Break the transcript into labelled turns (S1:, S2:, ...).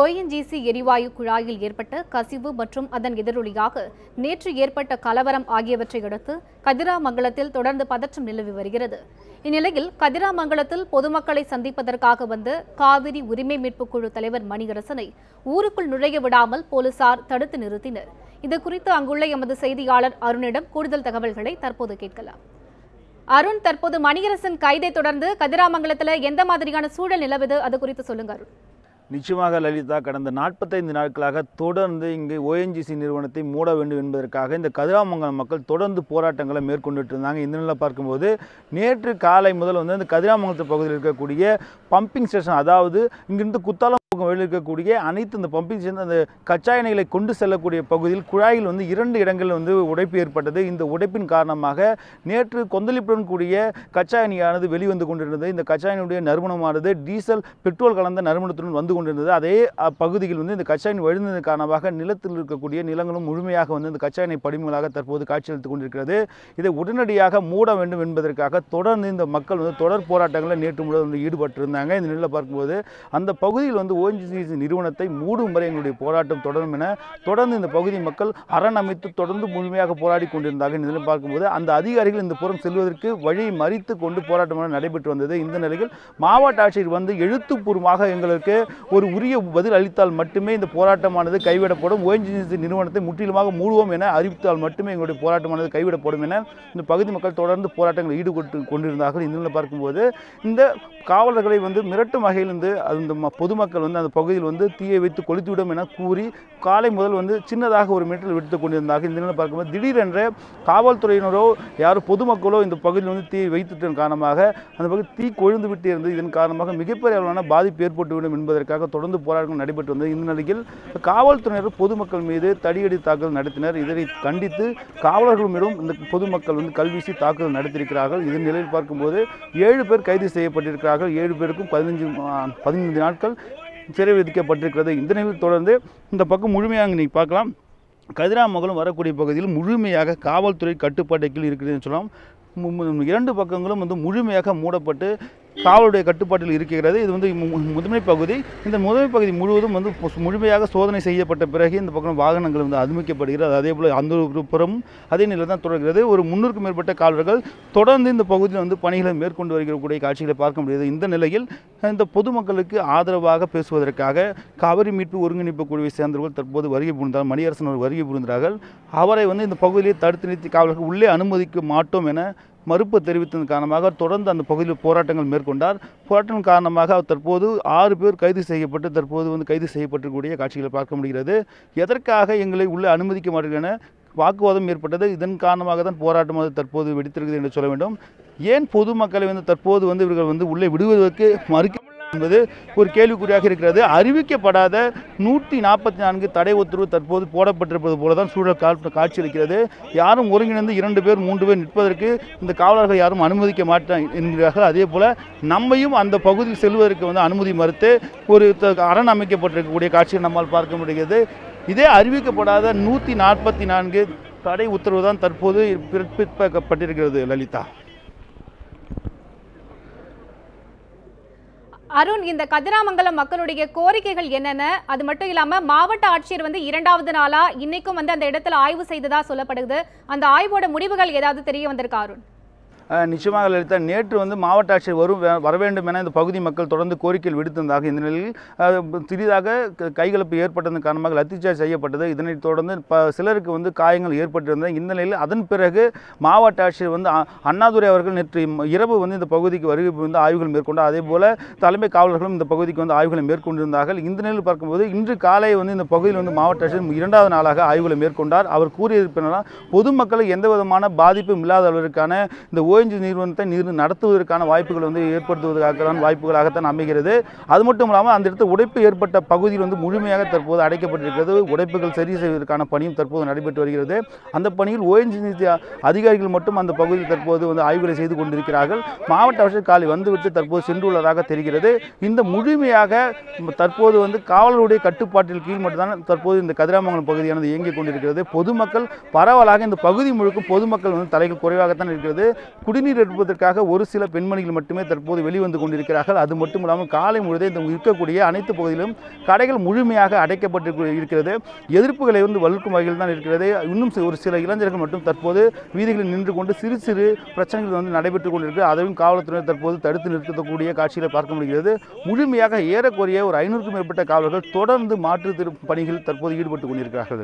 S1: ONGC எரிவாயு குழாயில் ஏற்பட்ட கசிவு மற்றும் அதன் எதிரொலியாக நேற்று ஏற்பட்ட கலவரம் ஆகியவற்றை அடுத்து கதிராமங்கலத்தில் தொடர்ந்து பதற்றம் நிலவி வருகிறது. இந்நிலையில் கதிராமங்கலத்தில் பொதுமக்களை சந்திப்பதற்காக வந்த காவிரி உரிமை மீட்புக் குழு தலைவர் மணிகரசனை ஊருக்குள் நுழைய விடாமல் போலீசார் தடுத்து நிறுத்தினர். இது குறித்து அங்குள்ள எமது செய்தியாளர் அருணிடம் கூடுதல் தகவல்களை தற்போது கேட்கலாம். அருண் தற்போது மணிகரசன் கைதை தொடர்ந்து கதிராமங்கலத்தில் எந்த மாதிரியான சூழல் நிலவுது? அது குறித்து சொல்லுங்க அருண்.
S2: நிச்சயமாக லலிதா கடந்த நாற்பத்தைந்து நாட்களாக தொடர்ந்து இங்கு ஓஎன்ஜிசி நிறுவனத்தை மூட வேண்டும் என்பதற்காக இந்த கதிராமங்கலம் மக்கள் தொடர்ந்து போராட்டங்களை மேற்கொண்டுட்டு இருந்தாங்க. இந்த நிலையில் பார்க்கும்போது நேற்று காலை முதல் வந்து இந்த கதிராமங்கலத்து பகுதியில் இருக்கக்கூடிய பம்பிங் ஸ்டேஷன் அதாவது இங்கிருந்து குத்தாலம் பக்கம் வெளியில் இருக்கக்கூடிய அனைத்து இந்த பம்பிங் சேர்ந்து அந்த கச்சா எண்ணெய்களை கொண்டு செல்லக்கூடிய பகுதியில் குழாயில் வந்து இரண்டு இடங்களில் வந்து உடைப்பு ஏற்பட்டது. இந்த உடைப்பின் காரணமாக நேற்று கொந்தளிப்புடன் கூடிய கச்சா எண்ணெயானது வெளிவந்து கொண்டிருந்தது. இந்த கச்சா எண்ணெயுடைய நறுமணமானது டீசல் பெட்ரோல் கலந்த நறுமணத்துடன் வந்து கொண்டிருந்தது. அதே பகுதியில் வந்து இந்த கச்சா எண்ணெய் வழிந்ததன் காரணமாக நிலத்தில் இருக்கக்கூடிய நிலங்களும் முழுமையாக வந்து இந்த கச்சா எண்ணெய் படிமங்களாக தற்போது காட்சியளித்துக் கொண்டிருக்கிறது. இதை உடனடியாக மூட வேண்டும் என்பதற்காக தொடர்ந்து இந்த மக்கள் வந்து தொடர் போராட்டங்களில் நேற்று முழுவதும் ஈடுபட்டிருந்தாங்க. இந்த நிலையில் பார்க்கும்போது அந்த பகுதியில் வந்து ஓஎன்ஜிசி நிறுவனத்தை மூடும் வரை எங்களுடைய போராட்டம் தொடரும் என தொடர்ந்து இந்த பகுதி மக்கள் அரண் அமைத்து தொடர்ந்து முழுமையாக போராடி கொண்டிருந்தாங்க இந்த நிலையில் பார்க்கும்போது அந்த அதிகாரிகள் இந்த புறம் செல்வதற்கு வழியை மறித்து கொண்டு போராட்டம் நடைபெற்று வந்தது. இந்த நிலையில் மாவட்ட ஆட்சியர் வந்து எழுத்துப்பூர்வமாக எங்களுக்கு ஒரு உரிய பதில் அளித்தால் மட்டுமே இந்த போராட்டமானது கைவிடப்படும். ஓஎன்ஜிசி நிறுவனத்தை முற்றிலுமாக மூடுவோம் என அறிவித்தால் மட்டுமே எங்களுடைய போராட்டமானது கைவிடப்படும் என இந்த பகுதி மக்கள் தொடர்ந்து போராட்டங்களில் ஈடுபட்டு கொண்டிருந்தார்கள். இந்த நிலையில் பார்க்கும்போது இந்த காவலர்களை வந்து மிரட்டும் வகையிலிருந்து அந்த ம- பொதுமக்கள் வந்து அந்த பகுதியில் வந்து தீயை வைத்து கொளுத்திவிடும் என கூறி காலை முதல் வந்து சின்னதாக ஒரு மீட்டரில் விடுத்து கொண்டிருந்தார்கள். இந்த நிலையில் பார்க்கும்போது திடீரென்று காவல்துறையினரோ யாரோ பொதுமக்களோ இந்த பகுதியில் வந்து தீயை வைத்துட்டதன் காரணமாக அந்த பகுதி தீ கொழுந்து விட்டு இருந்தது. இதன் காரணமாக மிகப்பெரிய அளவிலான பாதிப்பு ஏற்பட்டுவிடும் என்பதற்காக தொடர்ந்து போராட்டங்கள் நடைபெற்று வந்தது. இந்த நிலையில் காவல்துறையினர் பொதுமக்கள் மீது தடியடி தாக்குதல் நடத்தினர். இதனை கண்டித்து காவலர்கள் மீதும் இந்த பொதுமக்கள் வந்து கல்வீசி தாக்குதல் நடத்தியிருக்கிறார்கள். இதன் நிலையில் பார்க்கும்போது ஏழு பேர் கைது செய்யப்பட்டிருக்கிறார்கள் ஏழு பேருக்கும் பதினஞ்சு பதினைந்து நாட்கள் சிறை விதிக்கப்பட்டிருக்கிறது. இந்த நிலையில் தொடர்ந்து இந்த பக்கம் முழுமையாக நீங்கள் பார்க்கலாம். கதிராமங்கலம் வரக்கூடிய பகுதியில் முழுமையாக காவல்துறை கட்டுப்பாட்டுக்கு கீழ் இருக்குதுன்னு சொல்லலாம். இரண்டு பக்கங்களும் வந்து முழுமையாக மூடப்பட்டு காவலுடைய கட்டுப்பாட்டில் இருக்கிறது. இது வந்து முதன்மை பகுதி. இந்த முதன்மை பகுதி முழுவதும் வந்து முழுமையாக சோதனை செய்யப்பட்ட பிறகு இந்த பக்கம் வாகனங்கள் வந்து அனுமதிக்கப்படுகிறது. அதே போல் அந்த ஒரு புறமும் அதே நிலையில் தான் தொடர்கிறது. ஒரு முன்னூறுக்கும் மேற்பட்ட காவலர்கள் தொடர்ந்து இந்த பகுதியில் வந்து பணிகளை மேற்கொண்டு வருகிறக்கூடிய காட்சிகளை பார்க்க முடியாது இந்த நிலையில் இந்த பொதுமக்களுக்கு ஆதரவாக பேசுவதற்காக காவிரி மீட்பு ஒருங்கிணைப்பு குழுவை சேர்ந்தவர்கள் தற்போது வருகை புரிந்தார் மணியரசன் அவர் வருகை புரிந்தார்கள். அவரை வந்து இந்த பகுதியிலே தடுத்து நிறுத்தி காவலர்கள் உள்ளே அனுமதிக்க மாட்டோம் என மறுப்பு தெரிவித்ததன் காரணமாக தொடர்ந்து அந்த பகுதியில் போராட்டங்கள் மேற்கொண்டார். போராட்டம் காரணமாக அவர் தற்போது ஆறு பேர் கைது செய்யப்பட்டு தற்போது வந்து கைது செய்யப்பட்டிருக்கக்கூடிய காட்சிகளை பார்க்க முடிகிறது. எதற்காக எங்களை உள்ளே அனுமதிக்க மாட்டேங்கிறன என வாக்குவாதம் ஏற்பட்டது. இதன் காரணமாக தான் போராட்டம் அது தற்போது வெடித்திருக்கிறது என்று சொல்ல வேண்டும். ஏன் பொதுமக்களை வந்து தற்போது வந்து இவர்கள் வந்து உள்ளே விடுவதற்கு மறுக்க என்பது ஒரு கேள்விக்குறியாக இருக்கிறது. அறிவிக்கப்படாத நூற்றி நாற்பத்தி நான்கு தடை உத்தரவு தற்போது போடப்பட்டிருப்பது போல தான் சூழல் காட்சி காட்சியளிக்கிறது. யாரும் ஒருங்கிணைந்து இரண்டு பேர் மூன்று பேர் நிற்பதற்கு இந்த காவலர்கள் யாரும் அனுமதிக்க மாட்டாங்க என்கிறார்கள். அதே போல நம்மையும் அந்த பகுதியில் செல்வதற்கு வந்து அனுமதி மறுத்து ஒரு அரண் அமைக்கப்பட்டிருக்கக்கூடிய காட்சியை நம்மால் பார்க்க முடிகிறது. இதே அறிவிக்கப்படாத நூற்றி நாற்பத்தி நான்கு தடை உத்தரவு தான் தற்போது பிறப்பிக்கப்பட்டிருக்கிறது லலிதா.
S1: அருண் இந்த கதிராமங்கலம் மக்களுடைய கோரிக்கைகள் என்னென்ன? அது மட்டும் இல்லாம மாவட்ட ஆட்சியர் வந்து இரண்டாவது நாளா இன்னைக்கும் வந்து அந்த இடத்துல ஆய்வு செய்ததா சொல்லப்படுது. அந்த ஆய்வோட முடிவுகள் ஏதாவது தெரிய வந்திருக்கா அருண்?
S2: நிச்சயமாக லலிதா நேற்று வந்து மாவட்ட ஆட்சியர் வரும் வர வேண்டும் என இந்த பகுதி மக்கள் தொடர்ந்து கோரிக்கைகள் விடுத்திருந்தாக இந்த நிலையில் சிறிதாக க- கைகலப்பு ஏற்பட்டதன் காரணமாக லத்திச்சார்ஜ் செய்யப்பட்டது. இதனைத் தொடர்ந்து ப சிலருக்கு வந்து காயங்கள் ஏற்பட்டிருந்தது. இந்த நிலையில் அதன் பிறகு மாவட்ட ஆட்சியர் வந்து அ- அண்ணாதுரை அவர்கள் நேற்று இரவு வந்து இந்த பகுதிக்கு வருகை வந்து ஆய்வுகள் மேற்கொண்டார். அதே போல தலைமை காவலர்களும் இந்த பகுதிக்கு வந்து ஆய்வுகளை மேற்கொண்டிருந்தார்கள். இந்த நிலையில் பார்க்கும்போது இன்று காலை வந்து இந்த பகுதியில் வந்து மாவட்ட ஆட்சியர் இரண்டாவது நாளாக ஆய்வுகளை மேற்கொண்டார். அவர் கூறியிருப்பதெல்லாம் பொதுமக்களுக்கு எந்த விதமான பாதிப்பும் இல்லாத அளவிற்கான இந்த ஓஎன்ஜி நிறுவனத்தை நீர் நடத்துவதற்கான வாய்ப்புகள் வந்து ஏற்படுத்துவதற்கான வாய்ப்புகளாகத்தான் அமைகிறது. அது மட்டும் இல்லாமல் அந்த இடத்துல உடைப்பு ஏற்பட்ட பகுதியில் வந்து முழுமையாக தற்போது அடைக்கப்பட்டிருக்கிறது. உடைப்புகள் சரி செய்வதற்கான பணியும் தற்போது நடைபெற்று வருகிறது. அந்த பணியில் ஓஎன்ஜி அதிகாரிகள் மட்டும் அந்த பகுதியில் தற்போது வந்து ஆய்வுகளை செய்து கொண்டிருக்கிறார்கள். மாவட்ட ஆட்சியர் காலை வந்துவிட்டு தற்போது சென்றுள்ளதாக தெரிகிறது. இந்த முழுமையாக தற்போது வந்து காவலருடைய கட்டுப்பாட்டில் கீழ் மட்டும்தான் தற்போது இந்த கதிராமங்கலம் பகுதியானது இயங்கிக் கொண்டிருக்கிறது. பொதுமக்கள் பரவலாக இந்த பகுதி முழுக்க பொதுமக்கள் வந்து தலைகள் குறைவாகத்தான் இருக்கிறது. குடிநீர் எடுப்பதற்காக ஒரு சில பெண்மணிகள் மட்டுமே தற்போது வெளிவந்து கொண்டிருக்கிறார்கள். அது மட்டும் இல்லாமல் காலை முழுதே இந்த இருக்கக்கூடிய அனைத்து பகுதியிலும் கடைகள் முழுமையாக அடைக்கப்பட்டு இருக்கிறது. எதிர்ப்புகளை வந்து வளர்க்கும் வகையில் தான் இருக்கிறது. இன்னும் ஒரு சில இளைஞர்கள் மட்டும் தற்போது வீதிகளில் நின்று கொண்டு சிறு சிறு பிரச்சனைகள் வந்து நடைபெற்றுக் கொண்டிருக்கு. அதையும் காவல்துறையினர் தற்போது தடுத்து நிறுத்தக்கூடிய காட்சிகளை பார்க்க முடிகிறது. முழுமையாக ஏறக்குறைய ஒரு ஐநூறுக்கும் மேற்பட்ட காவலர்கள் தொடர்ந்து மாற்று திரு பணிகளில் தற்போது ஈடுபட்டு கொண்டிருக்கிறார்கள்